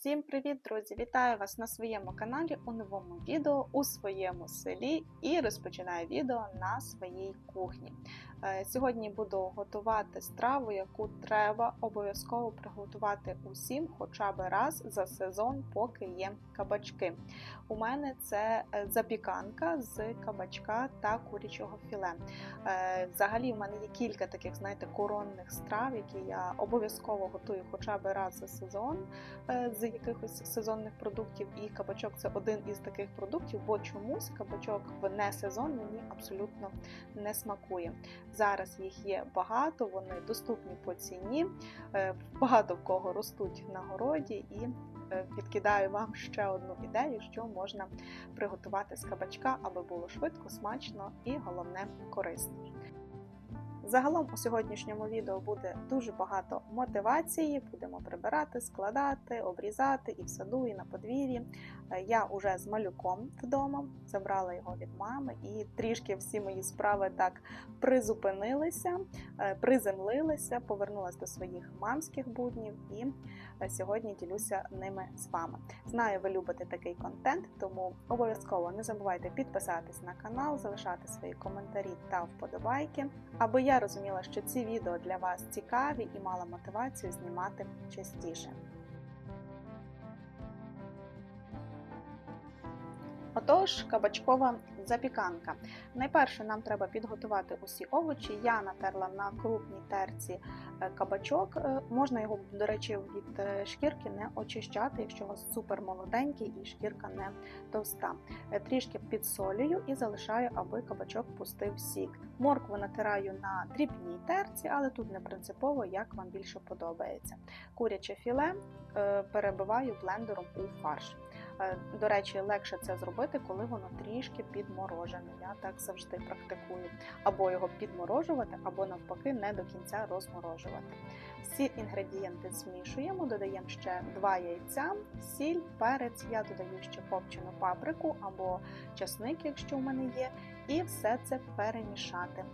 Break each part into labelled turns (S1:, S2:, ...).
S1: Всім привіт, друзі! Вітаю вас на своєму каналі у новому відео у своєму селі і розпочинаю відео на своїй кухні. Е, Сьогодні буду готувати страву, яку треба обов'язково приготувати усім хоча б раз за сезон, поки є кабачки. У мене це е, запіканка з кабачка та курячого філе. Е, Взагалі, в мене є кілька таких, знаєте, коронних страв, які я обов'язково готую хоча б раз за сезон з якихось сезонних продуктів. І кабачок це один із таких продуктів, бо чомусь кабачок в не сезон мені абсолютно не смакує. Зараз їх є багато, вони доступні по ціні. е, Багато в кого ростуть на городі і. е, Підкидаю вам ще одну ідею, що можна приготувати з кабачка, аби було швидко, смачно і головне корисно. Загалом у сьогоднішньому відео буде дуже багато мотивації. Будемо прибирати, складати, обрізати і в саду, і на подвір'ї. Е, Я уже з малюком вдома забрала його від мами, і трішки всі мої справи так призупинилися, е, приземлилися, повернулася до своїх мамських буднів і сьогодні ділюся ними з вами. Знаю, ви любите такий контент, тому обов'язково не забувайте підписатись на канал, залишати свої коментарі та вподобайки, аби я розуміла, що ці відео для вас цікаві і мала мотивацію знімати частіше. Отож, кабачкова запіканка. Найперше нам треба підготувати усі овочі. Я натерла на крупній терці е, кабачок. Е, Можна його, до речі, від е, шкірки не очищати, якщо у вас супер молоденький і шкірка не товста. Трішки підсолюю і залишаю, аби кабачок пустив сік. Моркву натираю на дрібній терці, але тут не принципово, як вам більше подобається. Куряче філе перебиваю блендером у фарш. Е, До речі, легше це зробити, коли воно трішки підморожене. Я так завжди практикую. Або його підморожувати, або навпаки не до кінця розморожувати. Всі інгредієнти змішуємо, додаємо ще 2 яйця, сіль, перець. Я додаю ще копчену паприку або часник, якщо в мене є, і все це перемішати.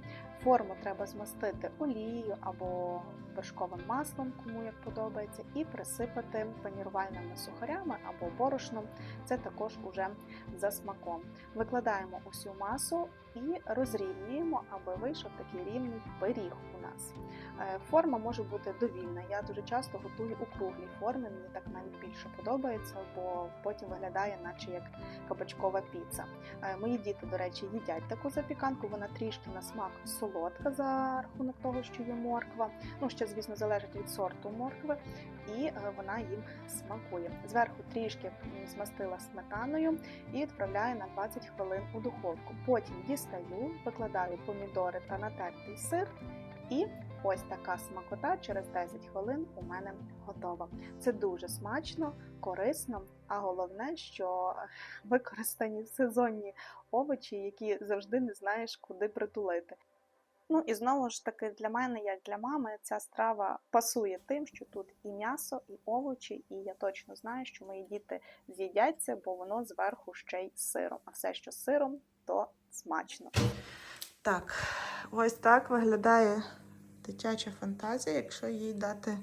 S1: Форму треба змастити олією або вершковим маслом, кому як подобається, і присипати панірувальними сухарями або борошном. Це також уже за смаком. Викладаємо усю масу і розрівнюємо, аби вийшов такий рівний пиріг у нас. Е, Форма може бути довільна. Я дуже часто готую у круглій формі. Мені так навіть більше подобається, бо потім виглядає, наче як кабачкова піца. Е, Мої діти, до речі, їдять таку запіканку. Вона трішки на смак солодка за рахунок того, що є морква. Ну, ще, звісно, залежить від сорту моркви, і е, вона їм смакує. Зверху трішки змастила сметаною і відправляю на 20 хвилин у духовку. Потім дістаю, викладаю помідори та натертий сир і. Ось така смакота через 10 хвилин у мене готова. Це дуже смачно, корисно, а головне, що використані сезонні овочі, які завжди не знаєш, куди притулити. Ну і знову ж таки, для мене, як для мами, ця страва пасує тим, що тут і м'ясо, і овочі, і я точно знаю, що мої діти з'їдяться, бо воно зверху ще й з сиром. А все, що з сиром, то смачно.
S2: Так, ось так виглядає дитяча фантазія, якщо їй дати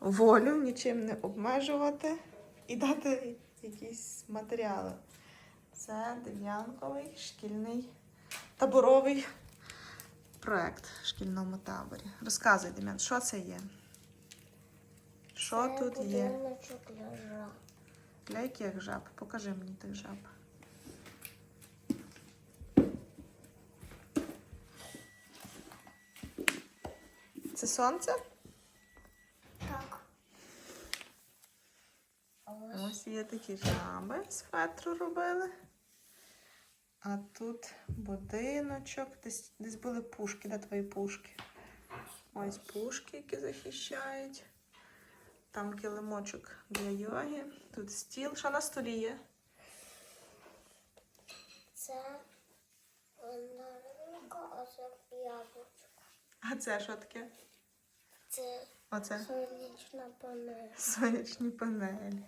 S2: волю, нічим не обмежувати і дати якісь матеріали. Це дев'янковий шкільний таборовий проект в шкільному таборі. Розказуй, Дем'ян, що це є? Що
S3: Це
S2: тут є?
S3: будиночок для жаб.
S2: Для яких жаб? Покажи мені тих жаб. Це сонце?
S3: Так. Ось
S2: Ось є такі жаби з фетру робили. А тут будиночок. Десь, десь були пушки, де твої пушки? Ось пушки, які захищають. Там килимочок для йоги. Тут стіл. Що на столі є?
S3: це мандаринка, а це яблучко.
S2: А це що таке?
S3: Це
S2: Оце
S3: сонячна панель.
S2: сонячні панелі.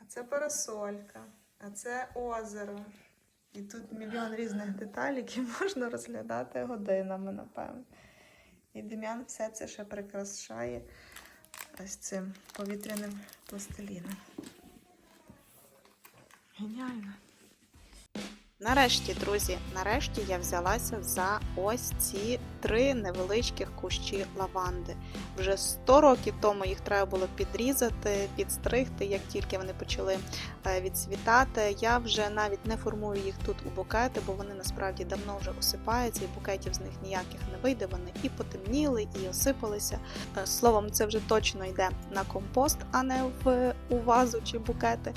S2: А це парасолька. А це озеро. І тут мільйон різних деталей, які можна розглядати годинами, напевно. І Дем'ян все це ще прикрашає ось цим повітряним пластиліном. Геніально!
S1: Нарешті, друзі, нарешті я взялася за ось ці три невеличких кущі лаванди. Вже 100 років тому їх треба було підрізати, підстригти, як тільки вони почали е, відцвітати. Я вже навіть не формую їх тут у букети, бо вони насправді давно вже осипаються, і букетів з них ніяких не вийде. Вони і потемніли, і осипалися. Е, Словом, це вже точно йде на компост, а не в у вазу чи букети.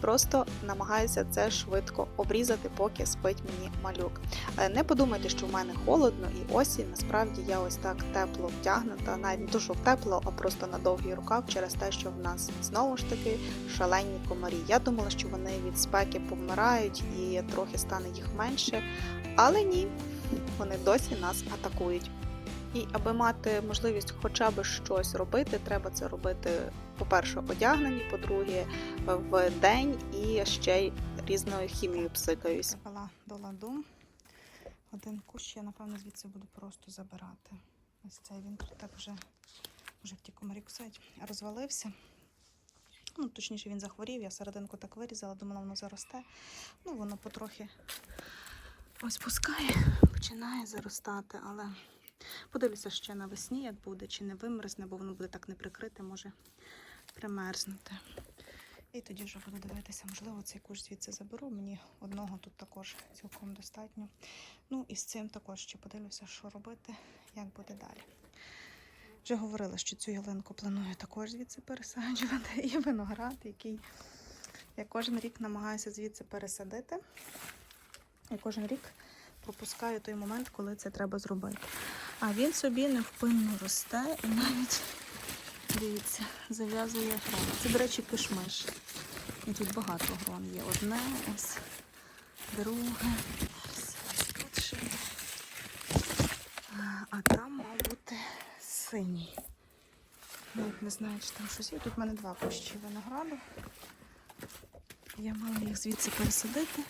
S1: Просто намагаюся це швидко обрізати, поки спить мені малюк. Е, Не подумайте, що в мене холодно і осінь. Насправді я ось так тепло втягнута, навіть не то, що тепло, а просто на довгий рукав через те, що в нас знову ж таки шалені комарі. Я думала, що вони від спеки помирають і трохи стане їх менше, але ні, вони досі нас атакують. І аби мати можливість хоча б щось робити, треба це робити, по-перше, одягнені, по-друге, в день і ще й різною хімією псикаюсь.
S2: Привела до ладу. Один кущ я, напевно, звідси буду просто забирати. Ось цей він тут так вже, вже ті комарі кусають, розвалився. Ну, точніше, він захворів, я серединку так вирізала, думала, воно заросте. Ну, воно потрохи ось пускає, починає заростати, але подивлюся ще навесні, як буде, чи не вимерзне, бо воно буде так не прикрите, може примерзнути. І тоді вже буду дивитися, можливо, цей курс звідси заберу. Мені одного тут також цілком достатньо. Ну і з цим також ще подивлюся, що робити, як буде далі. Вже говорила, що цю ялинку планую також звідси пересаджувати. І виноград, який я кожен рік намагаюся звідси пересадити. І кожен рік пропускаю той момент, коли це треба зробити. А він собі невпинно росте і навіть, дивіться, зав'язує грон. Це, до речі, кишмиш. І тут багато грон є. Одне, ось, друге, ось. А, там, мав бути синій. Навіть не знаю, чи там щось є. Тут в мене два кущі винограду. Я мала їх звідси пересадити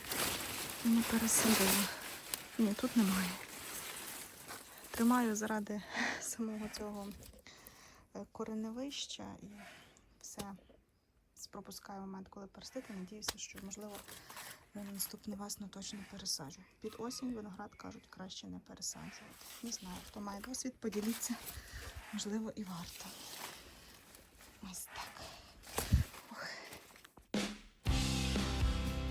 S2: не пересадила. Ні, тут немає. Тримаю заради самого цього е, кореневища і все пропускаю момент, коли перестити. Надіюся, що можливо на наступну весну точно пересаджу. Під осінь виноград кажуть, краще не пересаджувати. Не знаю, хто має досвід, поділіться. Можливо, і варто. Ось так.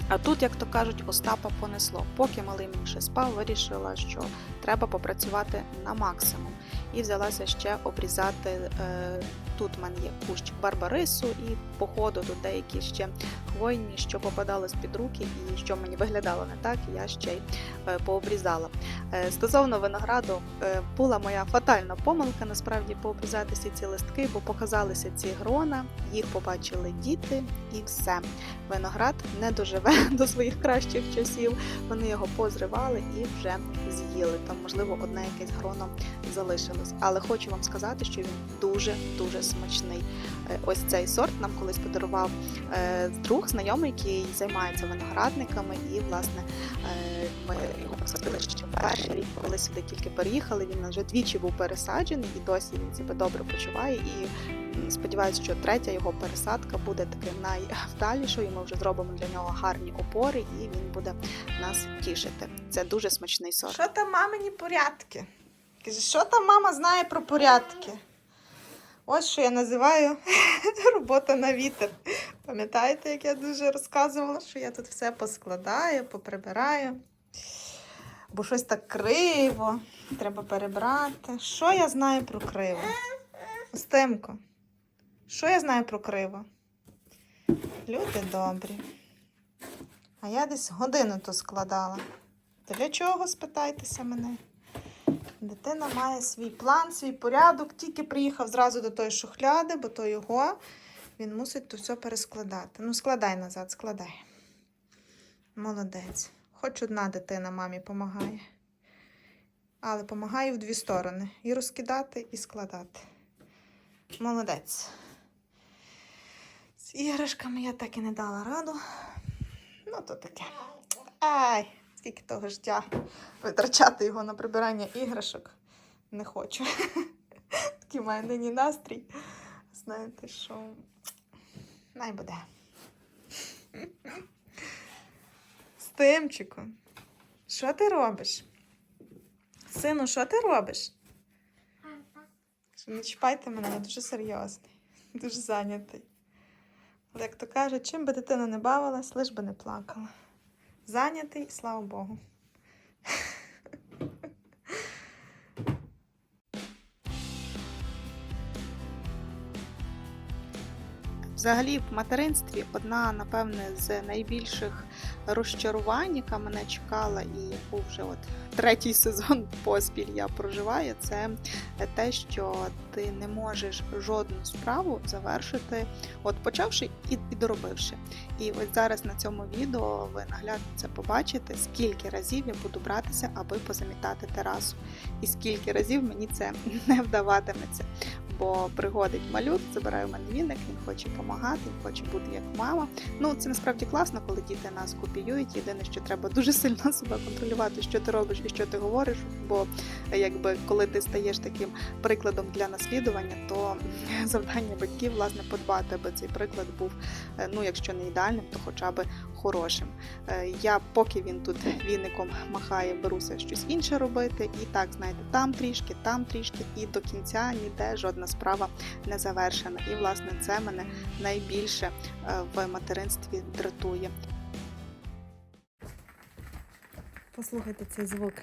S1: А тут, як то кажуть, Остапа понесло. Поки малий ще спав, вирішила, що треба попрацювати на максимум. І взялася ще обрізати. Е, тут в мене є кущ барбарису, і по ходу тут деякі ще хвойні, що попадали з-під руки, і що мені виглядало не так, я ще й е, пообрізала. Е, стосовно винограду, була моя фатальна помилка насправді пообрізати всі ці листки, бо показалися ці грона, їх побачили діти, і все. Виноград не доживе до своїх кращих часів. Вони його позривали і вже з'їли. Там, можливо, одне якесь гроно залишилось. Але хочу вам сказати, що він дуже дуже смачний. Е, Ось цей сорт нам колись подарував е, друг, знайомий, який займається виноградниками, і власне е, ми його посадили ще перший рік, коли сюди тільки переїхали. Він вже двічі був пересаджений, і досі він себе добре почуває. І м, сподіваюся, що третя його пересадка буде таким найвдалішою. Ми вже зробимо для нього гарні опори, і він буде нас тішити. Це дуже смачний сорт.
S2: Що там мамині порядки? Каже, що там мама знає про порядки? Ось що я називаю робота на вітер. Пам'ятаєте, як я дуже розказувала, що я тут все поскладаю, поприбираю. Бо щось так криво, треба перебрати. Що я знаю про криво? Устимко, що я знаю про криво? Люди добрі. А я десь годину то складала. Для чого, спитайтеся мене? Дитина має свій план, свій порядок, тільки приїхав зразу до тої шухляди, бо то його, він мусить то все перескладати. Ну, складай назад, складай. Молодець. Хоч одна дитина мамі допомагає. Але допомагає в дві сторони: і розкидати, і складати. Молодець. Іграшками я так і не дала раду. Ну, то таке. Ай, скільки того життя витрачати його на прибирання іграшок не хочу. Такий має нині настрій. Знаєте, що най буде. Максимчику, що ти робиш? Сину, що ти робиш? Не чіпайте мене, я дуже серйозний, дуже зайнятий. Але як то кажуть, чим би дитина не бавилась, лиш би не плакала. Зайнятий, слава Богу.
S1: Взагалі, в материнстві одна, напевне, з найбільших розчарувань, яка мене чекала, і яку вже от третій сезон поспіль я проживаю, це те, що ти не можеш жодну справу завершити, от почавши і, і доробивши. І ось зараз на цьому відео ви наглядно це побачите, скільки разів я буду братися, аби позамітати терасу, і скільки разів мені це не вдаватиметься бо приходить малюк, забирає в мене віник, він хоче допомагати, він хоче бути як мама. Ну це насправді класно, коли діти нас копіюють. Єдине, що треба дуже сильно себе контролювати, що ти робиш і що ти говориш. Бо якби коли ти стаєш таким прикладом для наслідування, то завдання батьків власне подбати, аби цей приклад був, е, ну якщо не ідеальним, то хоча б хорошим. Е, Я поки він тут віником махає, беруся щось інше робити, і так знаєте, там трішки, там трішки, і до кінця ніде жодна справа не завершена. І власне це мене найбільше е, в материнстві дратує.
S2: Послухайте цей звук.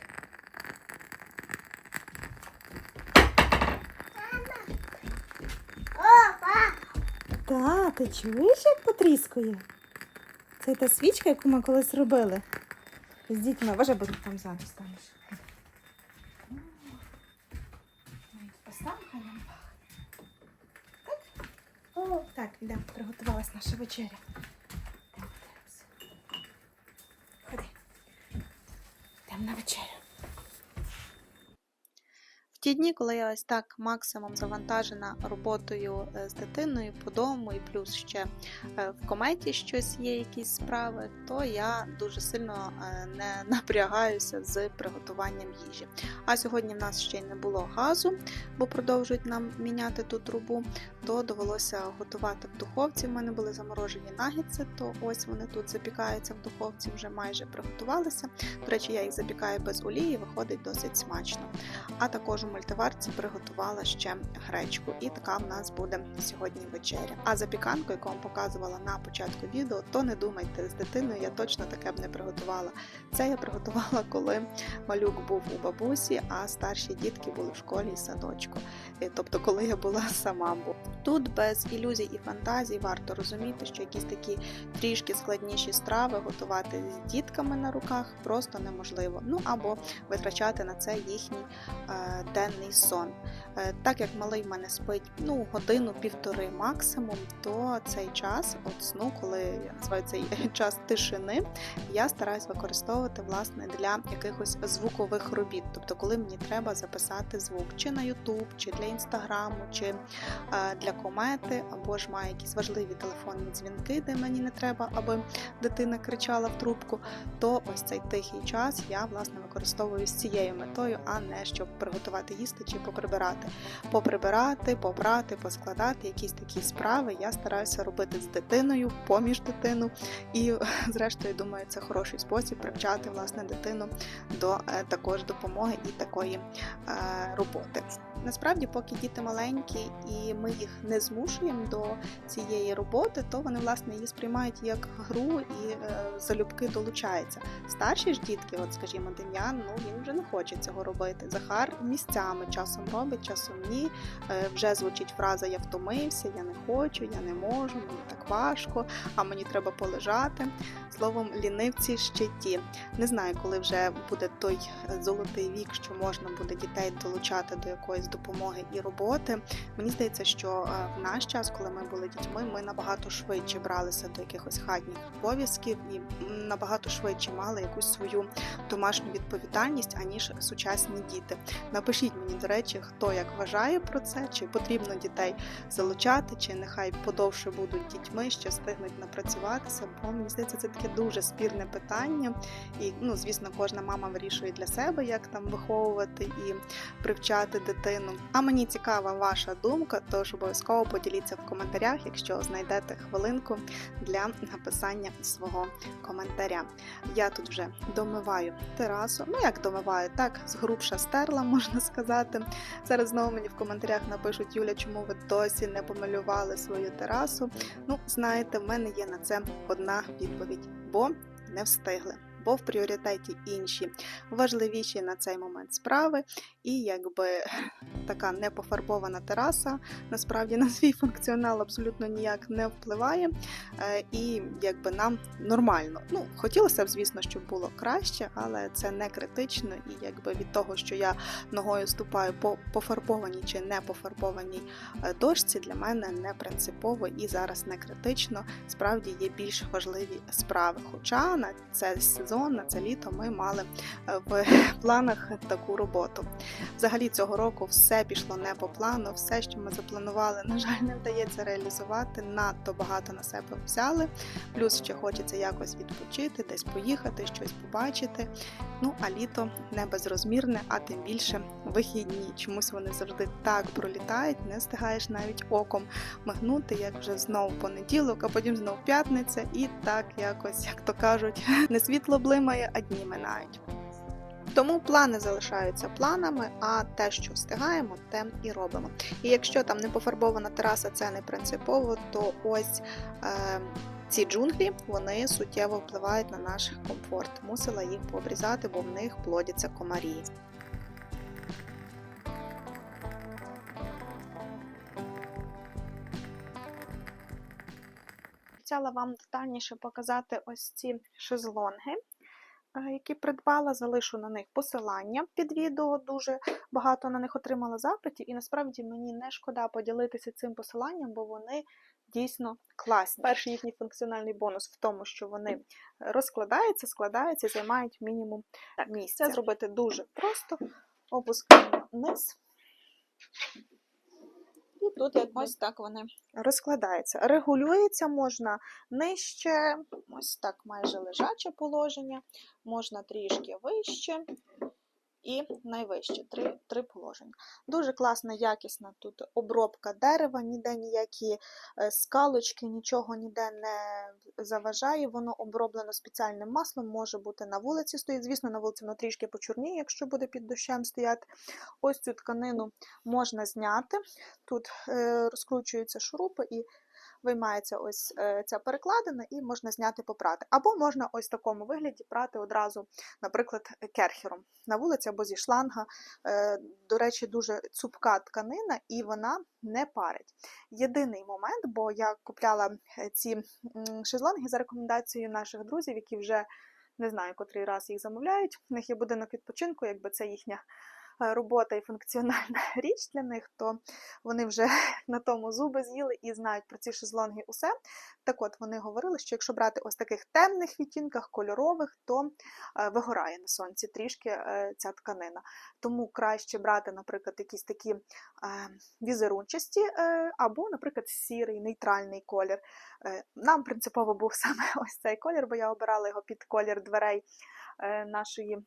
S2: Та, ти чуєш, як потріскує? Це та свічка, яку ми колись робили. З дітьми. Боже, бо там зараз станеш.
S3: О,
S2: Так, йдемо, приготувалась наша вечеря. Ходи. Йдемо на вечерю.
S1: Дні, коли я ось так максимум завантажена роботою е, з дитиною по дому, і плюс ще е, в кометі щось є, якісь справи, то я дуже сильно е, не напрягаюся з приготуванням їжі. А сьогодні в нас ще й не було газу, бо продовжують нам міняти ту трубу, то довелося готувати в духовці. В мене були заморожені нагідці, то ось вони тут запікаються в духовці, вже майже приготувалися. До речі, я їх запікаю без олії, виходить досить смачно. А також у мультиварці приготувала ще гречку, і така в нас буде сьогодні вечеря. А запіканку, яку вам показувала на початку відео, то не думайте, з дитиною я точно таке б не приготувала. Це я приготувала, коли малюк був у бабусі, а старші дітки були в школі і садочку. Е, Тобто, коли я була сама. Бо тут без ілюзій і фантазій варто розуміти, що якісь такі трішки складніші страви готувати з дітками на руках просто неможливо. Ну або витрачати на це їхній е, денний сон. Е, так як малий в мене спить ну, годину-півтори максимум, то цей час от сну, коли я називаю цей час тишини, я стараюсь використовувати власне для якихось звукових робіт. Тобто, коли мені треба записати звук чи на YouTube, чи для інстаграму, чи е, для комети, або ж маю якісь важливі телефонні дзвінки, де мені не треба, аби дитина кричала в трубку, то ось цей тихий час я власне використовую з цією метою, а не щоб приготувати їсти чи поприбирати. Поприбирати, побрати, поскладати якісь такі справи. Я стараюся робити з дитиною, поміж дитину. І, зрештою, думаю, це хороший спосіб привчати власне дитину до е, також допомоги і такої е, роботи. Насправді, поки діти маленькі і ми їх не змушуємо до цієї роботи, то вони власне її сприймають як гру і е, залюбки долучаються. Старші ж дітки, от скажімо, Дем'ян, ну він вже не хоче цього робити. Захар місцями часом робить, часом ні. Е, вже звучить фраза Я втомився, я не хочу, я не можу, мені так важко, а мені треба полежати. Словом, лінивці ще ті. Не знаю, коли вже буде той е, золотий вік, що можна буде дітей долучати до якоїсь допомоги і роботи. Мені здається, що е, в наш час, коли ми були дітьми, ми набагато швидше бралися до якихось хатніх обов'язків і набагато швидше мали якусь свою домашню відповідальність, аніж сучасні діти. Напишіть мені, до речі, хто як вважає про це, чи потрібно дітей залучати, чи нехай подовше будуть дітьми, ще встигнуть напрацюватися. Бо мені здається, це таке дуже спірне питання. І ну, звісно, кожна мама вирішує для себе, як там виховувати і привчати дитину. Хвилину. А мені цікава ваша думка, тож обов'язково поділіться в коментарях, якщо знайдете хвилинку для написання свого коментаря. Я тут вже домиваю терасу. Ну як домиваю, так згрубша стерла, можна сказати. Зараз знову мені в коментарях напишуть Юля, чому ви досі не помалювали свою терасу. Ну, знаєте, в мене є на це одна відповідь, бо не встигли. Бо в пріоритеті інші важливіші на цей момент справи, і якби така непофарбована тераса насправді на свій функціонал абсолютно ніяк не впливає. Е, І якби нам нормально. Ну, хотілося б, звісно, щоб було краще, але це не критично. І якби від того, що я ногою ступаю по пофарбованій чи не пофарбованій е, дошці, для мене не принципово і зараз не критично. Справді є більш важливі справи. Хоча на цей сезон, на це літо ми мали е, в планах таку роботу. Взагалі цього року все пішло не по плану, все, що ми запланували, на жаль, не вдається реалізувати. Надто багато на себе взяли. Плюс ще хочеться якось відпочити, десь поїхати, щось побачити. Ну а літо не безрозмірне, а тим більше вихідні. Чомусь вони завжди так пролітають, не встигаєш навіть оком мигнути, як вже знов понеділок, а потім знов п'ятниця, і так якось, як то кажуть, не світло блимає, а дні минають. Тому плани залишаються планами, а те, що встигаємо, те і робимо. І якщо там не пофарбована тераса, це не принципово, то ось е, ці джунглі вони суттєво впливають на наш комфорт. Мусила їх пообрізати, бо в них плодяться комарі. Хотіла вам детальніше показати ось ці шезлонги які придбала, залишу на них посилання під відео. Дуже багато на них отримала запитів, і насправді мені не шкода поділитися цим посиланням, бо вони дійсно класні. Перший їхній функціональний бонус в тому, що вони розкладаються, складаються, займають мінімум місця. Це зробити дуже просто. Опускаємо вниз. І тут якось так вони розкладаються. Регулюється можна нижче, ось так майже лежаче положення, можна трішки вище і найвище три, три положення. Дуже класна, якісна тут обробка дерева, ніде ніякі е, скалочки, нічого ніде не заважає. Воно оброблено спеціальним маслом, може бути на вулиці стоїть. Звісно, на вулиці воно трішки почорніє, якщо буде під дощем стояти. Ось цю тканину можна зняти. Тут е, розкручуються шурупи і виймається ось е, ця перекладина, і можна зняти попрати. Або можна ось в такому вигляді прати одразу, наприклад, керхером на вулиці або зі шланга. Е, До речі, дуже цупка тканина і вона не парить. Єдиний момент, бо я купляла е, ці шезлонги за рекомендацією наших друзів, які вже не знаю, котрий раз їх замовляють. У них є будинок відпочинку, якби це їхня робота і функціональна річ для них, то вони вже на тому зуби з'їли і знають про ці шезлонги усе. Так от вони говорили, що якщо брати ось таких темних відтінках, кольорових, то е, вигорає на сонці трішки е, ця тканина. Тому краще брати, наприклад, якісь такі е, візерунчасті, е, або, наприклад, сірий, нейтральний колір. Е, Нам принципово був саме ось цей колір, бо я обирала його під колір дверей е, нашої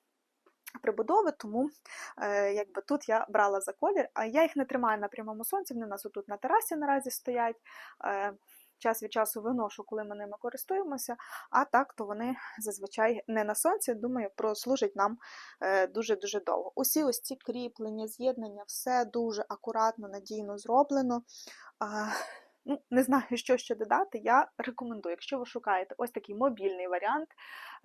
S1: прибудови, тому е, якби тут я брала за колір, а я їх не тримаю на прямому сонці, вони у нас отут на терасі наразі стоять. Е, Час від часу виношу, коли ми ними користуємося, а так то вони зазвичай не на сонці, думаю, прослужать нам е, дуже-дуже довго. Усі ось ці кріплення, з'єднання, все дуже акуратно, надійно зроблено. Ну, не знаю, що ще додати. Я рекомендую, якщо ви шукаєте ось такий мобільний варіант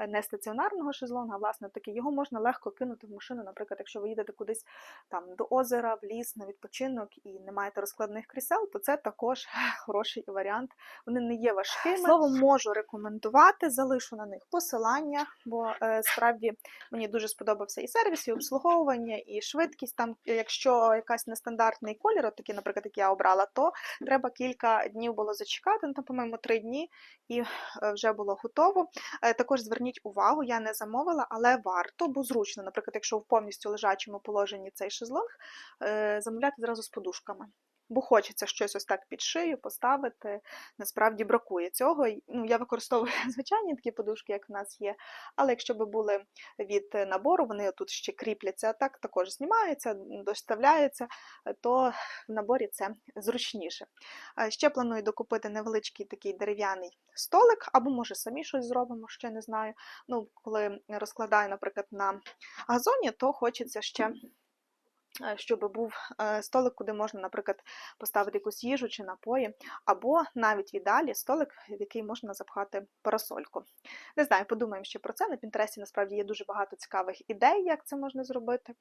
S1: не стаціонарного шезлонга, власне такий, його можна легко кинути в машину, наприклад, якщо ви їдете кудись там до озера, в ліс на відпочинок і не маєте розкладних крісел, то це також хороший варіант. Вони не є важкими. Словом, можу рекомендувати, залишу на них посилання, бо е, справді мені дуже сподобався і сервіс, і обслуговування, і швидкість. Там, якщо якась нестандартний колір, от такий, наприклад, як я обрала, то треба кілька днів було зачекати, ну, там, по-моєму, три дні, і е, вже було готово. Е, Також зверніть увагу, я не замовила, але варто, бо зручно, наприклад, якщо в повністю лежачому положенні цей шезлонг, е, замовляти зразу з подушками. Бо хочеться щось ось так під шию поставити. Насправді бракує цього. Ну, я використовую звичайні такі подушки, як в нас є. Але якщо б були від набору, вони тут ще кріпляться, а так також знімаються, доставляються, то в наборі це зручніше. Ще планую докупити невеличкий такий дерев'яний столик, або може самі щось зробимо, ще не знаю. Ну, коли розкладаю, наприклад, на газоні, то хочеться ще. Е, Щоб був е, столик, куди можна, наприклад, поставити якусь їжу чи напої, або навіть в ідеалі столик, в який можна запхати парасольку. Не знаю, подумаємо ще про це. На Пінтересті насправді є дуже багато цікавих ідей, як це можна зробити.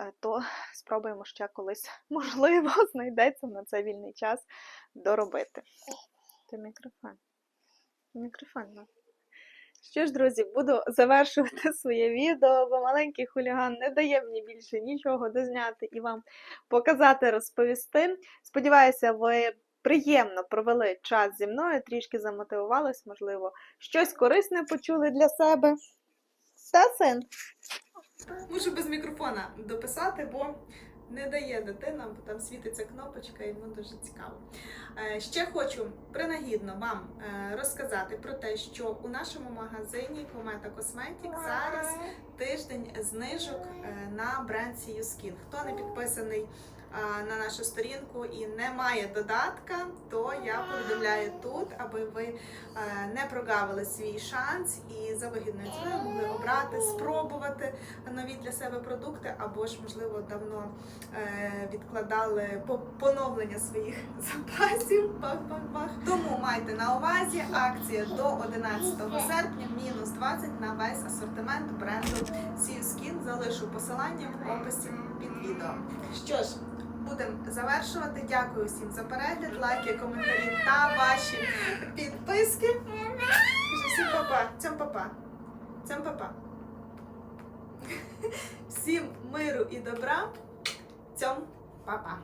S1: Е, То спробуємо ще колись, можливо, знайдеться на це вільний час доробити. Ти мікрофон. Мікрофон. да. Що ж, друзі, буду завершувати своє відео, бо маленький хуліган не дає мені більше нічого дозняти і вам показати, розповісти. Сподіваюся, ви приємно провели час зі мною, трішки замотивувались, можливо, щось корисне почули для себе. Та, син?
S2: Мушу без мікрофона дописати, бо не дає дитина, бо там світиться кнопочка, і йому дуже цікаво. Е, Ще хочу принагідно вам е, розказати про те, що у нашому магазині Комета Косметік зараз тиждень знижок е, на бренд Сіюскін. Хто не підписаний на нашу сторінку і не має додатка, то я повідомляю тут, аби ви е, не прогавили свій шанс і за вигідною ціною могли обрати, спробувати нові для себе продукти, або ж, можливо, давно е, відкладали по- поновлення своїх запасів. Бах-бах-бах. Тому майте на увазі акція до 11 серпня, мінус 20 на весь асортимент бренду Skin. Залишу посилання в описі під відео. Що ж, будемо завершувати. Дякую всім за перегляд, лайки, коментарі та ваші підписки. Всім папа, цьом папа. Цьом папа. Всім миру і добра. Цьом папа.